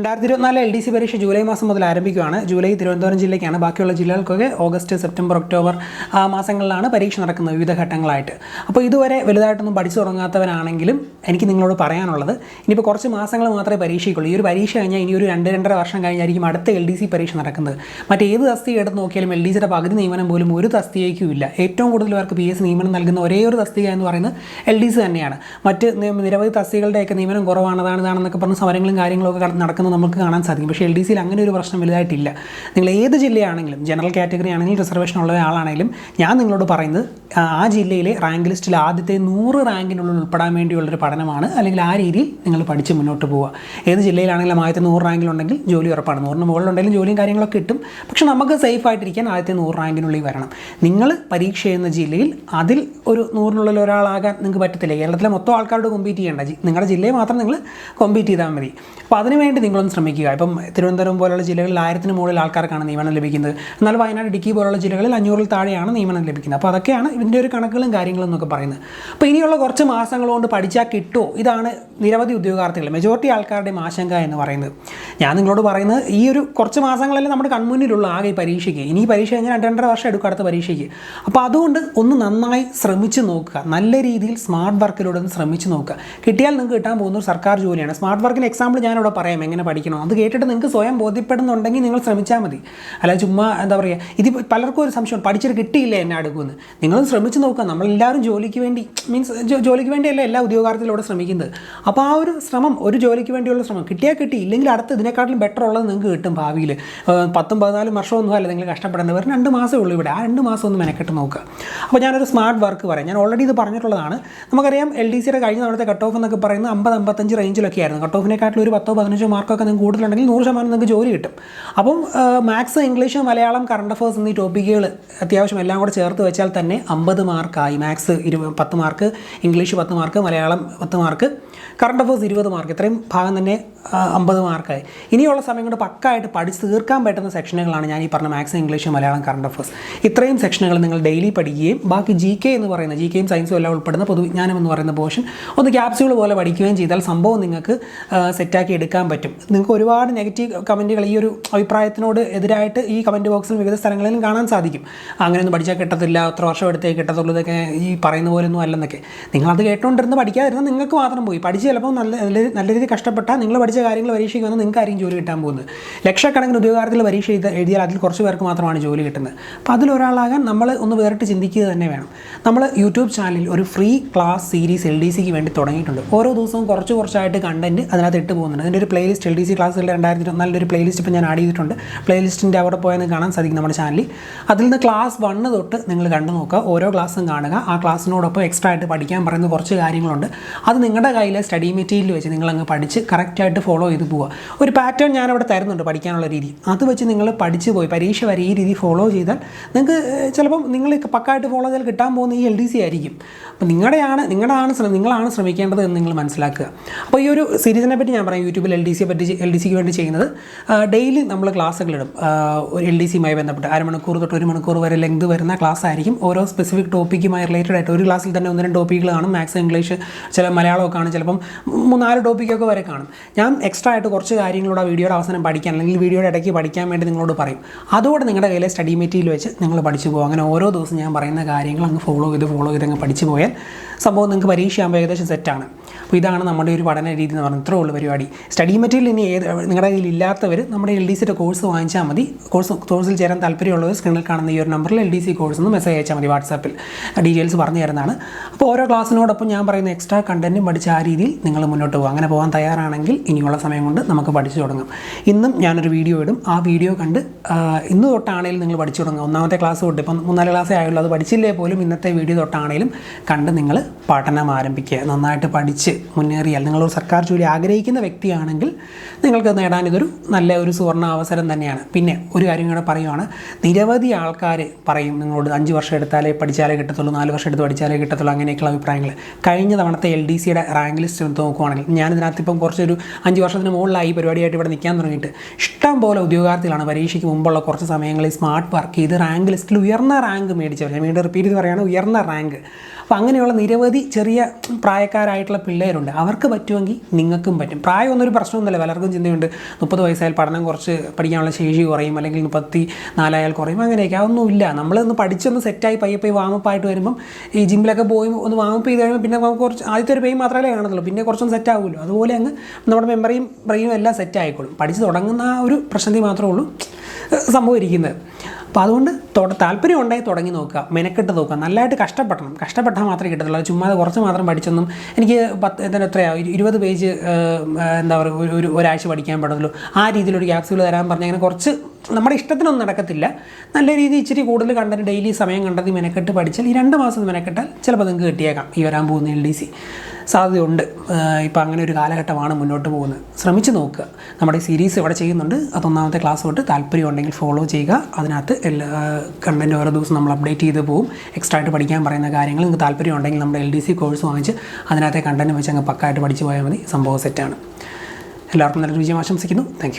രണ്ടായിരത്തി ഇരുപത്തിനാല് L D C പരീക്ഷ ജൂലൈ മാസം മുതൽ ആരംഭിക്കുകയാണ്. ജൂലൈ തിരുവനന്തപുരം ജില്ലയ്ക്കാണ് ബാക്കിയുള്ള ജില്ലകൾക്കൊക്കെ ഓഗസ്റ്റ് സെപ്റ്റംബർ ഒക്ടോബർ ആ മാസങ്ങളിലാണ് പരീക്ഷ നടക്കുന്നത് വിവിധ ഘട്ടങ്ങളായിട്ട്. അപ്പോൾ ഇതുവരെ വലുതായിട്ടൊന്നും പഠിച്ചു തുടങ്ങാത്തവരാണെങ്കിലും എനിക്ക് നിങ്ങളോട് പറയാനുള്ളത് ഇനിയിപ്പോൾ കുറച്ച് മാസങ്ങൾ മാത്രമേ പരീക്ഷയ്ക്കുള്ളൂ. ഈ ഒരു പരീക്ഷ കഴിഞ്ഞാൽ ഇനി ഒരു രണ്ട് രണ്ടര വർഷം കഴിഞ്ഞായിരിക്കും അടുത്ത എൽ ഡി സി പരീക്ഷ നടക്കുന്നത്. മറ്റേത് തസ്തിക എടുത്ത് നോക്കിയാലും എൽ ഡി സിയുടെ പകുതി നിയമനം പോലും ഒരു തസ്തികയ്ക്കും ഇല്ല. ഏറ്റവും കൂടുതൽ പേർക്ക് പി എസ് നിയമനം നൽകുന്ന ഒരേ ഒരു തസ്തിക എന്ന് പറയുന്നത് എൽ ഡി സി തന്നെയാണ്. മറ്റ് നിരവധി തസ്തികളുടെയൊക്കെ നിയമനം കുറവാണ് അതാണ് ഇതാണെന്നൊക്കെ പറഞ്ഞ് സമരങ്ങളും കാര്യങ്ങളൊക്കെ കട- നടക്കുന്നത് നമുക്ക് കാണാൻ സാധിക്കും. പക്ഷേ എൽ ഡി സിയിൽ അങ്ങനെ ഒരു പ്രശ്നം വലുതായിട്ടില്ല. നിങ്ങൾ ഏത് ജില്ലയാണെങ്കിലും ജനറൽ കാറ്റഗറി ആണെങ്കിലും റിസർവേഷൻ ഉള്ള ആളാണെങ്കിലും ഞാൻ നിങ്ങളോട് പറയുന്നത് ആ ജില്ലയിലെ റാങ്ക് ലിസ്റ്റിൽ ആദ്യത്തെ നൂറ് റാങ്കിനുള്ളിൽ ഉൾപ്പെടാൻ വേണ്ടിയുള്ളൊരു പഠനമാണ്. അല്ലെങ്കിൽ ആ രീതിയിൽ നിങ്ങൾ പഠിച്ച് മുന്നോട്ട് പോവുക. ഏത് ജില്ലയിലാണെങ്കിലും ആദ്യത്തെ നൂറ് റാങ്കിലുണ്ടെങ്കിൽ ജോലി ഉറപ്പാണ്. നൂറിന് മുകളിലുണ്ടെങ്കിലും ജോലിയും കാര്യങ്ങളൊക്കെ കിട്ടും. പക്ഷെ നമുക്ക് സേഫ് ആയിട്ടിരിക്കാൻ ആദ്യത്തെ നൂറ് റാങ്കിനുള്ളിൽ വരണം. നിങ്ങൾ പരീക്ഷ ചെയ്യുന്ന ജില്ലയിൽ അതിൽ ഒരു നൂറിനുള്ളിൽ ഒരാളാകാൻ നിങ്ങൾക്ക് പറ്റത്തില്ല. കേരളത്തിലെ മൊത്തം ആൾക്കാരോട് കോമ്പീറ്റ് ചെയ്യേണ്ട നിങ്ങളുടെ ജില്ലയെ മാത്രം നിങ്ങൾ കോമ്പീറ്റ് ചെയ്താൽ മതി. അപ്പോൾ അതിനുവേണ്ടി നിങ്ങളൊന്ന് ശ്രമിക്കുക. ഇപ്പം തിരുവനന്തപുരം പോലുള്ള ജില്ലകളിൽ ആയിരത്തിന് മുകളിൽ ആൾക്കാർക്കാണ് നിയമനം ലഭിക്കുന്നത്. എന്നാൽ വയനാട് ഇടുക്കി പോലുള്ള ജില്ലകളിൽ അഞ്ഞൂറിൽ താഴെയാണ് നിയമനം ലഭിക്കുന്നത്. അപ്പോൾ അതൊക്കെയാണ് ഇതിന്റെ ഒരു കണക്കുകളും കാര്യങ്ങളും എന്നൊക്കെ പറയുന്നത്. അപ്പോൾ ഇനിയുള്ള കുറച്ച് മാസങ്ങൾ കൊണ്ട് പഠിച്ചാൽ കിട്ടുമോ? ഇതാണ് നിരവധി ഉദ്യോഗാർത്ഥികൾ മെജോറിറ്റി ആൾക്കാരുടെയും ആശങ്ക എന്ന് പറയുന്നത്. ഞാൻ നിങ്ങളോട് പറയുന്നത് ഈ ഒരു കുറച്ച് മാസങ്ങളല്ലേ നമ്മുടെ കൺമുന്നിലുള്ള ആകെ പരീക്ഷയ്ക്ക്. ഇനി പരീക്ഷ കഴിഞ്ഞാൽ രണ്ട് രണ്ടര വർഷം എടുക്കും അടുത്ത പരീക്ഷയ്ക്ക്. അപ്പോൾ അതുകൊണ്ട് ഒന്ന് നന്നായി ശ്രമിച്ച് നോക്കുക. നല്ല രീതിയിൽ സ്മാർട്ട് വർക്കിലൂടെ ഒന്ന് ശ്രമിച്ച് നോക്കുക. കിട്ടിയാൽ നിങ്ങൾക്ക് കിട്ടാൻ പോകുന്ന സർക്കാർ ജോലിയാണ്. സ്മാർട്ട് വർക്കിന് എക്സാമ്പിൾ ഞാനിവിടെ പറയാം. എങ്ങനെ പഠിക്കണം? അത് കേട്ടിട്ട് നിങ്ങൾക്ക് സ്വയം ബോധ്യപ്പെടുന്നുണ്ടെങ്കിൽ നിങ്ങൾ ശ്രമിച്ചാൽ മതി. അല്ല ചുമ്മാ എന്താ പറയുക ഇത് പലർക്കും ഒരു സംശയം പഠിച്ചിട്ട് കിട്ടിയില്ല എന്നെ അടുക്കുമെന്ന്? നിങ്ങൾ ശ്രമിച്ച് നോക്കുക. നമ്മളെല്ലാവരും ജോലിക്ക് വേണ്ടി മീൻസ് ജോലിക്ക് വേണ്ടിയല്ല എല്ലാ ഉദ്യോഗാർത്ഥികളും ഇവിടെ ശ്രമിക്കുന്നത്. അപ്പോൾ ആ ഒരു ശ്രമം ഒരു ജോലിക്ക് വേണ്ടിയുള്ള ശ്രമം കിട്ടിയാൽ കിട്ടി. ഇല്ലെങ്കിൽ അടുത്ത് ഇതിനെക്കാട്ടിലും ബെറ്റർ ഉള്ളത് നിങ്ങൾക്ക് കിട്ടും ഭാവിയിൽ പത്തും പതിനാലും വർഷമൊന്നും അല്ല നിങ്ങൾ കഷ്ടപ്പെടേണ്ടത് വെറും രണ്ട് മാസമേ ഉള്ളൂ ഇവിടെ. ആ രണ്ട് മാസം ഒന്ന് മെനക്കെട്ട് നോക്കുക. അപ്പോൾ ഞാനൊരു സ്മാർട്ട് വർക്ക് പറയാം. ഞാൻ ഓൾറെഡി ഇത് പറഞ്ഞിട്ടുള്ളതാണ്. നമുക്കറിയാം എൽ ഡി സിയുടെ കഴിഞ്ഞ തവണത്തെ കട്ട് ഓഫ് എന്നൊക്കെ പറയുന്നത് അമ്പത് അമ്പത്തഞ്ച് റേഞ്ചിലൊക്കെ ആയിരുന്നു കട്ട് ഓഫിനെക്കാട്ടിൽ ഒരു പത്തോ പതിനഞ്ചോ മാർക്കൊക്കെ നിങ്ങൾക്ക് കൂടുതലുണ്ടെങ്കിൽ നൂറ് ശതമാനം നിങ്ങൾക്ക് ജോലി കിട്ടും. അപ്പം maths English Malayalam current affairs എന്നീ ടോപ്പിക്കുകൾ അത്യാവശ്യം എല്ലാം കൂടെ ചേർത്ത് വെച്ചാൽ തന്നെ അമ്പത് മാർക്കായി. മാത്സ് ഇരു പത്ത് മാർക്ക് ഇംഗ്ലീഷ് പത്ത് മാർക്ക് മലയാളം പത്ത് മാർക്ക് കറണ്ട് അഫേഴ്സ് ഇരുപത് മാർക്ക്. ഇത്രയും ഭാഗം തന്നെ അമ്പത് മാർക്കായി. ഇനിയുള്ള സമയം കൊണ്ട് പക്കായിട്ട് പഠിച്ച് തീർക്കാൻ പറ്റുന്ന സെക്ഷനുകളാണ് ഞാൻ ഈ പറഞ്ഞ maths English Malayalam current affairs ഇത്രയും സെക്ഷനുകൾ നിങ്ങൾ ഡെയിലി പഠിക്കുകയും ബാക്കി ജി കെ എന്ന് പറയുന്ന ജി കെയും സയൻസും എല്ലാം ഉൾപ്പെടുന്ന പൊതുവിജ്ഞാനം എന്ന് പറയുന്ന പോർഷൻ ഒന്ന് ക്യാപ്സ്യൂൾ പോലെ പഠിക്കുകയും ചെയ്താൽ സംഭവം നിങ്ങൾക്ക് സെറ്റാക്കി എടുക്കാൻ പറ്റും. നിങ്ങൾക്ക് ഒരുപാട് നെഗറ്റീവ് കമന്റുകൾ ഈ ഒരു അഭിപ്രായത്തിനോട് എതിരായിട്ട് ഈ കമന്റ് ബോക്സിൽ വിവിധ സ്ഥലങ്ങളിലും കാണാൻ സാധിക്കും. അങ്ങനെയൊന്നും പഠിച്ചാൽ കിട്ടത്തില്ല അത്ര വർഷം എടുത്തേ കിട്ടത്തുള്ളൂ ഇതൊക്കെ ഈ പറയുന്ന പോലൊന്നും അല്ലെന്നൊക്കെ. നിങ്ങളത് കേട്ടുകൊണ്ടിരുന്ന് പഠിക്കാതിരുന്ന നിങ്ങൾക്ക് മാത്രം പോയി. പഠിച്ച് ചിലപ്പോൾ നല്ല നല്ല രീതി രീതിയിൽ കഷ്ടപ്പെട്ടാൽ നിങ്ങൾ പഠിച്ച കാര്യങ്ങൾ പരീക്ഷയ്ക്ക് വന്നാൽ നിങ്ങൾക്ക് ആരെയും ജോലി കിട്ടാൻ പോകുന്നത്. ലക്ഷക്കണക്കിന് ഉദ്യോഗാർത്ഥികൾ പരീക്ഷ എഴുത എഴുതിയാൽ അതിൽ കുറച്ച് പേർക്ക് മാത്രമാണ് ജോലി കിട്ടുന്നത്. അപ്പോൾ അതിലൊരാളാകാൻ നമ്മൾ ഒന്ന് വേറിട്ട് ചിന്തിക്കുക തന്നെ വേണം. നമ്മൾ യൂട്യൂബ് ചാനലിൽ ഒരു free class series L D സിക്ക് വേണ്ടി തുടങ്ങിയിട്ടുണ്ട്. ഓരോ ദിവസവും കുറച്ച് കുറച്ചായിട്ട് കണ്ടന്റ് അതിനകത്ത് ഇട്ട് പോകുന്നുണ്ട്. അതിന്റെ ഒരു പ്ലേലിസ്റ്റ് ഡി സി ക്ലാസ്സുകളുടെ രണ്ടായിരത്തി ഇരുപത്തിനാലിന്റെ ഒരു പ്ലേലിസ്റ്റ് ഇപ്പോൾ ഞാൻ ആഡ് ചെയ്തിട്ടുണ്ട്. പ്ലേലിസ്റ്റിന്റെ അവിടെ പോയെന്ന് കാണാൻ സാധിക്കും നമ്മുടെ ചാനലിൽ അതിൽ നിന്ന് ക്ലാസ് വണ്ണ് തൊട്ട് നിങ്ങൾ കണ്ടു നോക്കുക. ഓരോ ക്ലാസ്സും കാണുക. ആ ക്ലാസ്സിനോടൊപ്പം എക്സ്ട്രാ ആയിട്ട് പഠിക്കാൻ പറയുന്ന കുറച്ച് കാര്യങ്ങളുണ്ട്. അത് നിങ്ങളുടെ കയ്യിലെ സ്റ്റഡി മെറ്റീരിയൽ വെച്ച് നിങ്ങൾ അങ്ങ് പഠിച്ച് കറക്റ്റായിട്ട് ഫോളോ ചെയ്ത് പോവുക. ഒരു പാറ്റേൺ ഞാൻ തരുന്നുണ്ട് പഠിക്കാനുള്ള രീതി. അത് വെച്ച് നിങ്ങൾ പഠിച്ച് പോയി പരീക്ഷ വരെ ഈ രീതി ഫോളോ ചെയ്താൽ നിങ്ങൾക്ക് ചിലപ്പം നിങ്ങൾ പക്കായിട്ട് ഫോളോ ചെയ്താൽ കിട്ടാൻ പോകുന്ന ഈ എൽ ഡി സി ആയിരിക്കും. അപ്പോൾ നിങ്ങളുടെയാണ് ശ്രമം നിങ്ങളാണ് ശ്രമിക്കേണ്ടത് എന്ന് നിങ്ങൾ മനസ്സിലാക്കുക. അപ്പോൾ ഈ ഒരു സീരീസിനെ പറ്റി ഞാൻ പറയാം. യൂട്യൂബിൽ എൽ ഡി സിയെ പറ്റി എൽ ഡി സിക്ക് വേണ്ടി ചെയ്യുന്നത്. ഡെയിലി നമ്മൾ ക്ലാസ്സുകളിടും. ഒരു എൽ ഡി സിയുമായി ബന്ധപ്പെട്ട് അരമണിക്കൂർ തൊട്ട് ഒരു മണിക്കൂർ വരെ ലെങ്ത് വരുന്ന ക്ലാസ് ആയിരിക്കും ഓരോ സ്പെസിഫിക് ടോപ്പിക്കുമായി റിലേറ്റഡ് ആയിട്ട് ഒരു ക്ലാസ്സിൽ തന്നെ ഒന്ന് രണ്ട് ടോപ്പിക്കുകൾ കാണും. മാത്സ് ഇംഗ്ലീഷ് ചില മലയാളമൊക്കെ കാണും. ചിലപ്പം മൂന്നാൽ ടോപ്പിക്കൊക്കെ വരെ കാണും. ഞാൻ എക്സ്ട്രാ ആയിട്ട് കുറച്ച് കാര്യങ്ങളോട് ആ വീഡിയോയുടെ അവസാനം പഠിക്കാൻ അല്ലെങ്കിൽ വീഡിയോയുടെ ഇടയ്ക്ക് പഠിക്കാൻ വേണ്ടി നിങ്ങളോട് പറയും. അതോടെ നിങ്ങളുടെ കയ്യിലെ സ്റ്റഡി മെറ്റീരിയൽ വെച്ച് നിങ്ങൾ പഠിച്ചു പോകും അങ്ങനെ ഓരോ ദിവസം ഞാൻ പറയുന്ന കാര്യങ്ങൾ അങ്ങ് ഫോളോ ചെയ്ത് ഫോളോ ചെയ്ത് അങ്ങ് പഠിച്ചു പോയാൽ സംഭവം നിങ്ങൾക്ക് പരീക്ഷയാകുമ്പോൾ ഏകദേശം സെറ്റാണ് അപ്പോൾ ഇതാണ് നമ്മുടെ ഒരു പഠന രീതി എന്ന് പറഞ്ഞാൽ ഇത്രേ ഉള്ളൂ പരിപാടി. സ്റ്റഡി മെറ്റീരിയൽ ഇനി ഏത് നിങ്ങളുടെ കയ്യിൽ ഇല്ലാത്തവർ നമ്മുടെ എൽ ഡി സിയുടെ കോഴ്സ് വാങ്ങിച്ചാൽ മതി. കോഴ്സ് കോഴ്സിൽ ചേരാൻ താല്പര്യമുള്ളവർ സ്ക്രീനിൽ കാണുന്ന ഈ ഒരു നമ്പറിൽ എൽ ഡി സി കോഴ്സ് ഒന്ന് മെസ്സേജ് അയച്ചാൽ മതി വാട്സാപ്പിൽ ഡീറ്റെയിൽസ് പറഞ്ഞു തരുന്നതാണ്. അപ്പോൾ ഓരോ ക്ലാസ്സിനോടൊപ്പം ഞാൻ പറയുന്ന എക്സ്ട്രാ കണ്ടന്റും പഠിച്ച ആ രീതിയിൽ നിങ്ങൾ മുന്നോട്ട് പോകും അങ്ങനെ പോകാൻ തയ്യാറാണെങ്കിൽ ഇനിയുള്ള സമയം കൊണ്ട് നമുക്ക് പഠിച്ചു തുടങ്ങാം. ഇന്നും ഞാനൊരു വീഡിയോ ഇടും. ആ വീഡിയോ കണ്ട് ഇന്ന് തൊട്ടാണെങ്കിലും നിങ്ങൾ പഠിച്ചു തുടങ്ങുക. ഒന്നാമത്തെ ക്ലാസ് തൊട്ട് ഇപ്പം മൂന്നാൽ ക്ലാസ്സേ ആയുള്ളൂ. അത് പഠിച്ചില്ലേ പോലും ഇന്നത്തെ വീഡിയോ തൊട്ടാണെങ്കിലും കണ്ട് നിങ്ങൾ പഠനം ആരംഭിക്കുക. നന്നായിട്ട് പഠിച്ച് മുന്നേറിയാൽ നിങ്ങളൊരു സർക്കാർ ജോലി ആഗ്രഹിക്കുന്ന വ്യക്തിയാണെങ്കിൽ നിങ്ങൾക്ക് നേടാൻ ഇതൊരു നല്ല ഒരു സുവർണ അവസരം തന്നെയാണ്. പിന്നെ ഒരു കാര്യം കൂടെ പറയുവാണ്. നിരവധി ആൾക്കാർ പറയും നിങ്ങളോട് അഞ്ച് വർഷം എടുത്താലേ പഠിച്ചാലേ കിട്ടത്തുള്ളൂ നാല് വർഷം എടുത്ത് പഠിച്ചാലേ കിട്ടത്തുള്ളൂ അങ്ങനെയൊക്കെയുള്ള അഭിപ്രായങ്ങൾ കഴിഞ്ഞ തവണത്തെ എൽ ഡി സിയുടെ റാങ്ക് ലിസ്റ്റ് എടുത്ത് നോക്കുവാണെങ്കിൽ ഞാനിതിനകത്ത് ഇപ്പം കുറച്ചൊരു അഞ്ച് വർഷത്തിന് മുകളിലായി പരിപാടി പരിപാടിയായിട്ട് ഇവിടെ നിൽക്കാൻ തുടങ്ങിയിട്ട് ഇഷ്ടം പോലെ ഉദ്യോഗാർത്ഥികളാണ് പരീക്ഷയ്ക്ക് മുമ്പുള്ള കുറച്ച് സമയങ്ങളിൽ സ്മാർട്ട് വർക്ക് ചെയ്ത് റാങ്ക് ലിസ്റ്റിൽ ഉയർന്ന റാങ്ക് മേടിച്ചവർ ഞാൻ വീണ്ടും റിപ്പീറ്റ് പറയുകയാണ് ഉയർന്ന റാങ്ക്. അപ്പോൾ അങ്ങനെയുള്ള നിരവധി ചെറിയ പ്രായക്കാരായിട്ടുള്ള പിള്ളേരുണ്ട്. അവർക്ക് പറ്റുമെങ്കിൽ നിങ്ങൾക്കും പറ്റും. പ്രായമൊന്നൊരു പ്രശ്നമൊന്നുമില്ല. പലർക്കും ചിന്തയുണ്ട്. മുപ്പത് വയസ്സായാൽ പഠനം കുറച്ച് പഠിക്കാനുള്ള ശേഷി കുറയും. അല്ലെങ്കിൽ മുപ്പത്തി നാലായാൽ കുറയും. അങ്ങനെയൊക്കെ. അതൊന്നുമില്ല നമ്മളൊന്ന് പഠിച്ചൊന്ന് സെറ്റായി പയ്യെ പോയി വാമപ്പ് ആയിട്ട് വരുമ്പം ഈ ജിമ്മിലൊക്കെ പോയി ഒന്ന് വാമപ്പ് ചെയ്ത് കഴിയുമ്പോൾ പിന്നെ നമുക്ക് കുറച്ച് ആദ്യത്തെ ഒരു പെയിൻ മാത്രമേ കാണത്തുള്ളൂ. പിന്നെ കുറച്ചൊന്ന് സെറ്റ് ആകുമല്ലോ അതുപോലെ അങ്ങ് നമ്മുടെ മെമ്മറിയും ബ്രെയിനും എല്ലാം സെറ്റ് ആയിക്കോളും. പഠിച്ച് തുടങ്ങുന്ന ആ ഒരു പ്രശ്നത്തിൽ മാത്രമേ ഉള്ളൂ സംഭവിക്കുന്നത് സംഭവം അപ്പോൾ അതുകൊണ്ട് തൊട താല്പര്യം ഉണ്ടായി തുടങ്ങി നോക്കുക. മെനക്കെട്ട് നോക്കുക. നല്ലതായിട്ട് കഷ്ടപ്പെടണം. കഷ്ടപ്പെട്ടാൽ മാത്രമേ കിട്ടത്തുള്ളൂ. ചുമ്മാതെ കുറച്ച് മാത്രം പഠിച്ചൊന്നും എനിക്ക് പത്ത് എന്താണ് എത്രയാ? ഇരുപത് പേജ് എന്താ പറയുക ഒരു ഒരു ഒരാഴ്ച പഠിക്കാൻ പാടുള്ളൂ. ആ രീതിയിലൊരു ക്യാപ്സ്യൂൾ തരാൻ പറഞ്ഞാൽ അങ്ങനെ കുറച്ച് നമ്മുടെ ഇഷ്ടത്തിനൊന്നും നടക്കത്തില്ല. നല്ല രീതിയിൽ ഇച്ചിരി കൂടുതൽ കണ്ടന്റ് ഡെയിലി സമയം കണ്ടെത്തി മെനക്കെട്ട് പഠിച്ചാൽ ഈ രണ്ട് മാസം മെനക്കെട്ടാൽ ചിലപ്പോൾ നിങ്ങൾക്ക് കിട്ടിയേക്കാം. ഈ വരാൻ പോകുന്ന എൽ ഡി സി സാധ്യതയുണ്ട്. ഇപ്പോൾ അങ്ങനെ ഒരു കാലഘട്ടമാണ് മുന്നോട്ട് പോകുന്നത്. ശ്രമിച്ചു നോക്കുക. നമ്മുടെ സീരീസ് ഇവിടെ ചെയ്യുന്നുണ്ട്? അതൊന്നാമത്തെ ക്ലാസ് തൊട്ട് താല്പര്യം ഉണ്ടെങ്കിൽ ഫോളോ ചെയ്യുക. അതിനകത്ത് എല്ലാ കണ്ടന്റ് ഓരോ ദിവസം നമ്മൾ അപ്ഡേറ്റ് ചെയ്ത് പോകും എക്സ്ട്രാ ആയിട്ട് പഠിക്കാൻ പറയുന്ന കാര്യങ്ങൾ. നിങ്ങൾക്ക് താല്പര്യം ഉണ്ടെങ്കിൽ നമ്മുടെ എൽ ഡി സി കോഴ്സ് വാങ്ങിച്ച് അതിനകത്തെ കണ്ടന്റ് വെച്ച് അങ്ങ് പക്കായിട്ട് പഠിച്ചു പോയാൽ മതി. സംഭവം സെറ്റാണ് എല്ലാവർക്കും നല്ലൊരു വിജയം ആശംസിക്കുന്നു. താങ്ക്